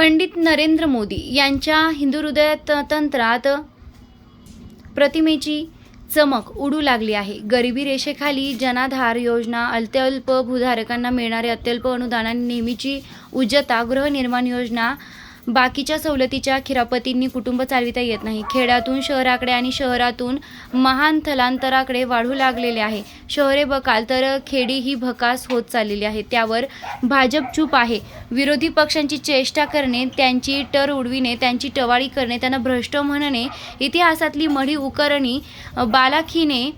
पंडित नरेंद्र मोदी यांच्या हिंदू हृदय तंत्रात प्रतिमेची चमक उडू लागली आहे. गरिबी रेषेखाली जनाधार योजना अत्यल्प भूधारकांना मिळणारे अत्यल्प अनुदानाने नेहमीची उज्जता गृहनिर्माण योजना बाकीच्या सवलतीच्या खिरापतींनी कुटुंब चालविता येत नाही. खेड्यातून शहराकडे आणि शहरातून महान थलांतराकडे वाढू लागलेले आहे. शहरे बकाल तर खेडी ही भकास होत चाललेली आहे. त्यावर भाजप चूप आहे. विरोधी पक्षांची चेष्टा करणे त्यांची टर उडविणे त्यांची टवाळी करणे त्यांना भ्रष्ट म्हणणे इतिहासातली मढी उकरणी बालाखीने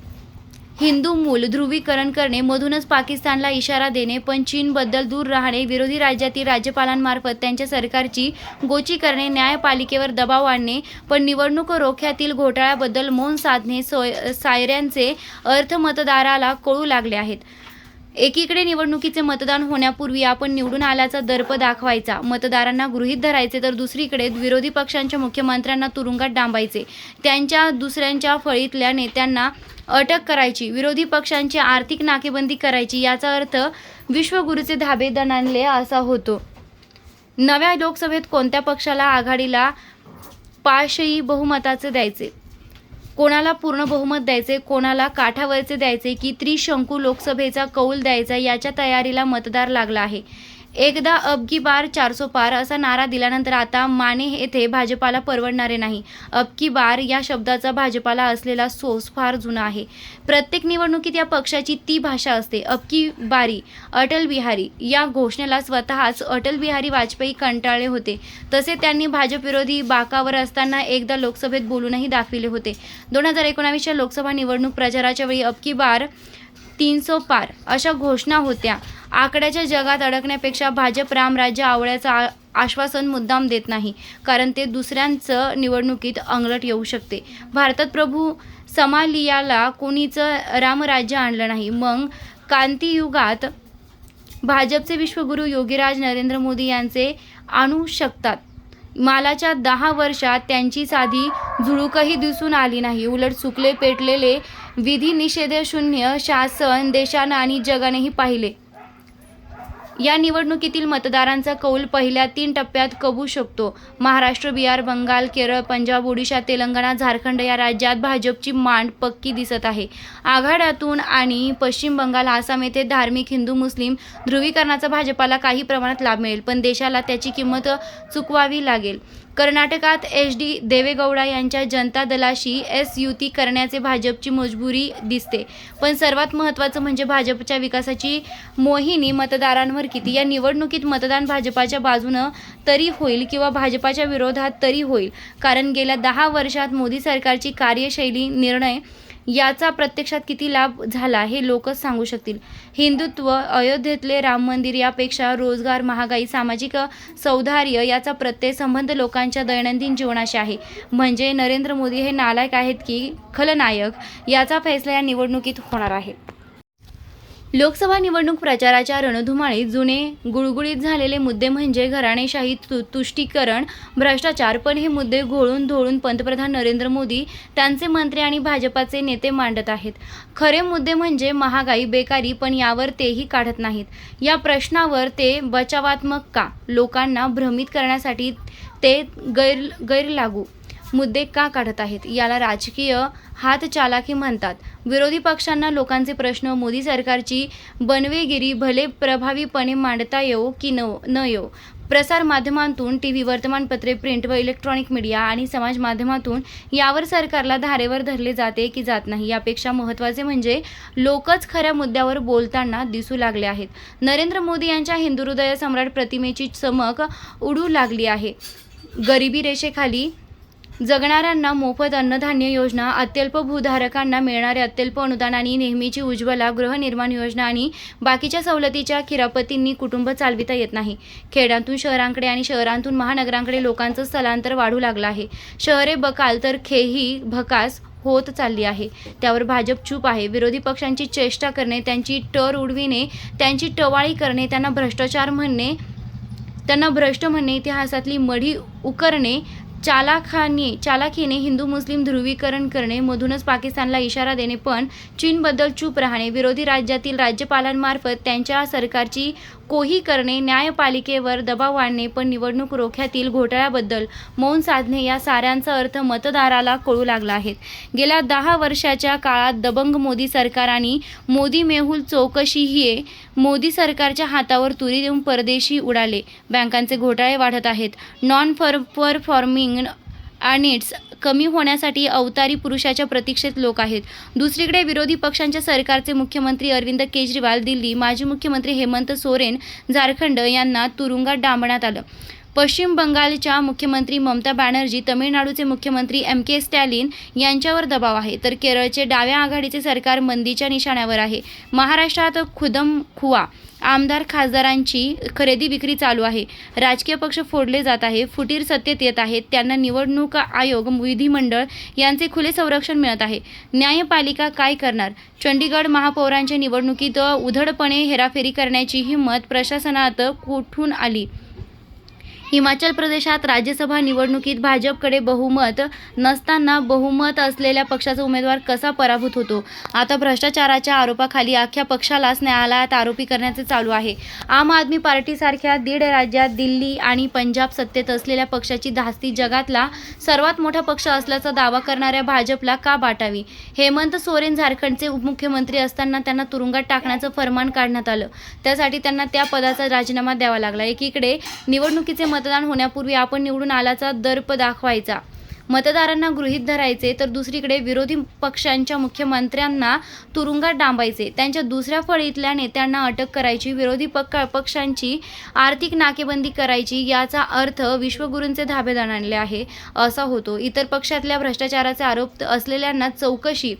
हिंदू मूल ध्रुवीकरण करणे मधूनच पाकिस्तानला इशारा देणे पण चीनबद्दल दूर राहणे विरोधी राज्यातील राज्यपालांमार्फत त्यांच्या सरकारची गोची करणे न्यायपालिकेवर दबाव आणणे पण निवडणूक रोख्यातील घोटाळ्याबद्दल मौन साधणे सोय सायऱ्यांचे अर्थ मतदाराला कळू लागले आहेत. एकीकडे निवडणुकीचे मतदान होण्यापूर्वी आपण निवडून आल्याचा दर्प दाखवायचा मतदारांना गृहीत धरायचे तर दुसरीकडे विरोधी पक्षांच्या मुख्यमंत्र्यांना तुरुंगात डांबायचे त्यांच्या दुसऱ्यांच्या फळीतल्या नेत्यांना अटक करायची विरोधी पक्षांची आर्थिक नाकेबंदी करायची याचा अर्थ विश्वगुरूचे धाबे दणाणले असा होतो. नव्या लोकसभेत कोणत्या पक्षाला आघाडीला पाशही बहुमताचे द्यायचे? कोणाला पूर्ण बहुमत द्यायचे कोणाला काठावरचे द्यायचे की त्रिशंकू लोकसभेचा कौल द्यायचा याच्या तयारीला मतदार लागला आहे. एकदा अबकी बार चारसो पार असा नारा दिल्यानंतर आता माने येथे भाजपाला परवडणारे नाही. अबकी बार या शब्दाचा भाजपाला असलेला सोस फार जुना आहे. प्रत्येक निवडणुकीत या पक्षाची ती भाषा असते. अबकी बारी अटल बिहारी या घोषणेला स्वतःच अटल बिहारी वाजपेयी कंटाळले होते. तसे त्यांनी भाजपविरोधी बाकावर असताना एकदा लोकसभेत बोलूनही दाखविले होते. दोन हजार एकोणावीसच्या लोकसभा निवडणूक प्रचाराच्या वेळी अबकी बार तीनसो पार. अशा घोषणा होत्या. आकड्याच्या जगात अडकण्यापेक्षा भाजप रामराज्य आवळ्याचं आ आश्वासन मुद्दाम देत नाही. कारण ते दुसऱ्यांचं निवडणुकीत अंगलट येऊ शकते. भारतात प्रभू समालियाला कोणीचं रामराज्य आणलं नाही. मग कांतियुगात भाजपचे विश्वगुरू योगीराज नरेंद्र मोदी यांचे आणू शकतात. मालाच्या दहा वर्षात त्यांची साधी झुळूकही दिसून आली नाही. उलट सुकले पेटलेले विधी निषेध शून्य शासन देशानं आणि जगानेही पाहिले. या निवडणुकीतील मतदारांचा कौल पहिल्या तीन टप्प्यात कबू शकतो. महाराष्ट्र बिहार बंगाल केरळ पंजाब ओडिशा तेलंगणा झारखंड या राज्यात भाजपची मांड पक्की दिसत आहे. आघाड्यातून आणि पश्चिम बंगाल आसाम येथे धार्मिक हिंदू मुस्लिम ध्रुवीकरणाचा भाजपाला काही प्रमाणात लाभ मिळेल पण देशाला त्याची किंमत चुकवावी लागेल. कर्नाटकात एच डी देवेगौडा यांच्या जनता दलाशी एस युती करण्याचे भाजपची मजबुरी दिसते. पण सर्वात महत्त्वाचं म्हणजे भाजपच्या विकासाची मोहिनी मतदारांवर किती? या निवडणुकीत मतदान भाजपाच्या बाजूनं तरी होईल किंवा भाजपाच्या विरोधात तरी होईल? कारण गेल्या दहा वर्षात मोदी सरकारची कार्यशैली निर्णय याचा प्रत्यक्षात किती लाभ झाला हे लोकच सांगू शकतील. हिंदुत्व अयोध्येतले राम मंदिर यापेक्षा रोजगार महागाई सामाजिक सौधार्य याचा प्रत्यय संबंध लोकांच्या दैनंदिन जीवनाशी आहे. म्हणजे नरेंद्र मोदी हे नालायक आहेत की खलनायक याचा फैसला या निवडणुकीत होणार आहे. लोकसभा निवडणूक प्रचाराच्या रणधुमाळीत जुने गुळगुळीत झालेले मुद्दे म्हणजे घराणेशाही तु तुष्टीकरण भ्रष्टाचार. पण हे मुद्दे घोळून धोळून पंतप्रधान नरेंद्र मोदी त्यांचे मंत्री आणि भाजपाचे नेते मांडत आहेत. खरे मुद्दे म्हणजे महागाई बेकारी पण यावर तेही काढत नाहीत. या प्रश्नावर ते बचावात्मक का? लोकांना भ्रमित करण्यासाठी ते गैर गैरलागू मुद्दे का काढत आहेत? याला राजकीय हातचालाखी म्हणतात. विरोधी पक्षांना लोकांचे प्रश्न मोदी सरकारची बनवेगिरी भले प्रभावीपणे मांडता येऊ की न न येऊ प्रसार माध्यमांतून टी व्ही वर्तमानपत्रे प्रिंट व इलेक्ट्रॉनिक मीडिया आणि समाज माध्यमातून यावर सरकारला धारेवर धरले जाते की जात नाही. यापेक्षा महत्त्वाचे म्हणजे लोकच खऱ्या मुद्द्यावर बोलताना दिसू लागले आहेत. नरेंद्र मोदी यांच्या हिंदू हृदय सम्राट प्रतिमेची चमक उडू लागली आहे. गरिबी रेषेखाली जगणाऱ्यांना मोफत अन्नधान्य योजना अत्यल्प भूधारकांना मिळणारे अत्यल्प अनुदान आणि नेहमीची उज्ज्वला गृहनिर्माण योजना आणि बाकीच्या सवलतीच्या खिरापतींनी कुटुंब चालविता येत नाही. खेड्यांतून शहरांकडे आणि शहरांतून महानगरांकडे लोकांचं स्थलांतर वाढू लागलं आहे. शहरे बकाल तर खेही भकास होत चालली आहे. त्यावर भाजप चूप आहे. विरोधी पक्षांची चेष्टा करणे त्यांची टर उडविणे त्यांची टवाळी करणे त्यांना भ्रष्टाचार म्हणणे त्यांना भ्रष्ट म्हणणे इतिहासातली मढी उकरणे चालाखाने चालाखीने हिंदू मुस्लिम ध्रुवीकरण करणे मधूनच पाकिस्तानला इशारा देणे पण चीनबद्दल चूप राहणे विरोधी राज्यातील राज्यपालांमार्फत त्यांच्या सरकारची कोही करणे न्यायपालिकेवर दबाव आणणे पण निवडणूक रोख्यातील घोटाळ्याबद्दल मौन साधणे या साऱ्यांचा अर्थ मतदाराला कळू लागला आहे. गेल्या दहा वर्षाच्या काळात दबंग मोदी सरकार आणि मोदी मेहुल चौकशी ही मोदी सरकारच्या हातावर तुरी देऊन परदेशी उडाले. बँकांचे घोटाळे वाढत आहेत. नॉन फर परफॉर्मिंग आणि कमी होण्यासाठी अवतारी पुरुषाच्या प्रतीक्षेत लोक आहेत. दुसरीकडे विरोधी पक्षांच्या सरकारचे मुख्यमंत्री अरविंद केजरीवाल दिल्ली माजी मुख्यमंत्री हेमंत सोरेन झारखंड यांना तुरुंगात डांबण्यात आलं. पश्चिम बंगालच्या मुख्यमंत्री ममता बॅनर्जी तमिळनाडूचे मुख्यमंत्री एम के स्टॅलिन यांच्यावर दबाव आहे. तर केरळचे डाव्या आघाडीचे सरकार मंदीच्या निशाण्यावर आहे. महाराष्ट्रात खुदम खुवा आमदार खासदारांची खरेदी विक्री चालू आहे. राजकीय पक्ष फोडले जात आहे. फुटीर सत्तेत येत आहेत. त्यांना निवडणूक आयोग विधिमंडळ यांचे खुले संरक्षण मिळत आहे. न्यायपालिका काय करणार? चंडीगड महापौरांच्या निवडणुकीत उधडपणे हेराफेरी करण्याची हिंमत प्रशासनात कुठून आली? हिमाचल प्रदेशात राज्यसभा निवडणुकीत भाजपकडे बहुमत नसताना बहुमत असलेल्या पक्षाचा उमेदवार कसा पराभूत होतो? आता भ्रष्टाचाराच्या आरोपाखाली अख्ख्या पक्षालाच न्यायालयात आरोपी करण्याचे चालू आहे. आम आदमी पार्टीसारख्या दीड राज्यात दिल्ली आणि पंजाब सत्तेत असलेल्या पक्षाची धास्ती जगातला सर्वात मोठा पक्ष असल्याचा दावा करणाऱ्या भाजपला का बाटावी? हेमंत सोरेन झारखंडचे उपमुख्यमंत्री असताना त्यांना तुरुंगात टाकण्याचं फरमान काढण्यात आलं. त्यासाठी त्यांना त्या पदाचा राजीनामा द्यावा लागला. एकीकडे निवडणुकीचे मत मतदान होण्यापूर्वी आपण निवडून आल्याचा दर्प दाखवायचा. मतदारांना गृहीत धरायचे तर दुसरीकडे विरोधी पक्षांच्या मुख्यमंत्र्यांना तुरुंगात डांबायचे. त्यांच्या दुसऱ्या फळीतल्या नेत्यांना अटक करायची विरोधी पक्ष पक्षांची आर्थिक नाकेबंदी करायची याचा अर्थ विश्वगुरूंचे धाबेदार आणले आहे असा होतो. इतर पक्षातल्या भ्रष्टाचाराचे आरोप असलेल्यांना चौकशी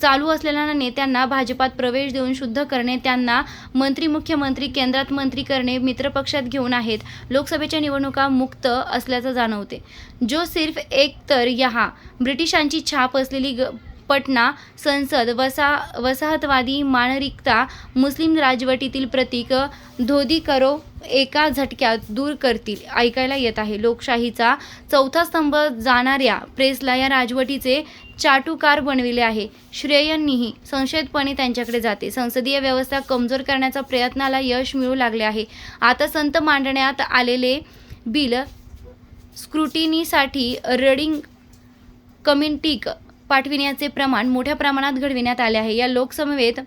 चालू असलेल्या नेत्यांना भाजपात प्रवेश देऊन शुद्ध करणे त्यांना मंत्री मुख्यमंत्री केंद्रात मंत्री करणे मित्रपक्षात घेऊन आहेत लोकसभेच्या निवडणुका मुक्त असल्याचं जाणवते. जो सिर्फ एक तर यहा ब्रिटिशांची छाप असलेली ग पटना संसद वसा वसाहतवादी मानरिकता मुस्लिम राजवटीतील प्रतीक धोदी करो एका झटक्यात दूर करतील ऐकायला येत आहे. लोकशाहीचा चौथा स्तंभ जाणाऱ्या प्रेसला या राजवटीचे चाटुकार बनविले आहे. श्रेयांनीही संशयितपणे त्यांच्याकडे जाते. संसदीय व्यवस्था कमजोर करण्याच्या प्रयत्नाला यश मिळू लागले आहे. आता संत मांडण्यात आलेले बिल स्क्रुटिनीसाठी रडिंग कमिटीक पाठविण्याचे प्रमाण मोठ्या प्रमाणात घडविण्यात आले आहे. या लोकसमवेत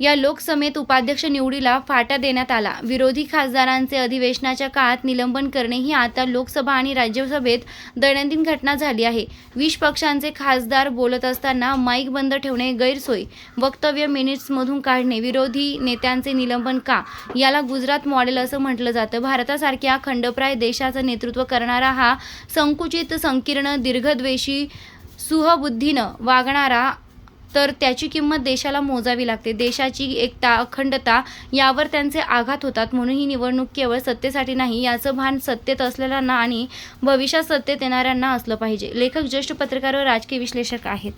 या लोकसभेत उपाध्यक्ष निवडीला फाटा देण्यात आला. विरोधी खासदारांचे अधिवेशनाच्या काळात निलंबन करणे ही आता लोकसभा आणि राज्यसभेत दैनंदिन घटना झाली आहे. विष पक्षांचे खासदार बोलत असताना माईक बंद ठेवणे गैरसोय. वक्तव्य मिनिट्समधून काढणे विरोधी नेत्यांचे निलंबन का? याला गुजरात मॉडेल असं म्हटलं जातं. भारतासारख्या खंडप्राय देशाचं नेतृत्व करणारा हा संकुचित संकीर्ण दीर्घद्वेषी सुहबुद्धीनं वागणारा तर त्याची किंमत देशाला मोजावी लागते. देशाची एकता अखंडता यावर त्यांचे आघात होतात. म्हणून ही निवडणूक केवळ सत्तेसाठी नाही याचं भान सत्तेत असलेल्यांना आणि भविष्यात सत्तेत येणाऱ्यांना असलं पाहिजे. लेखक ज्येष्ठ पत्रकार व राजकीय विश्लेषक आहेत.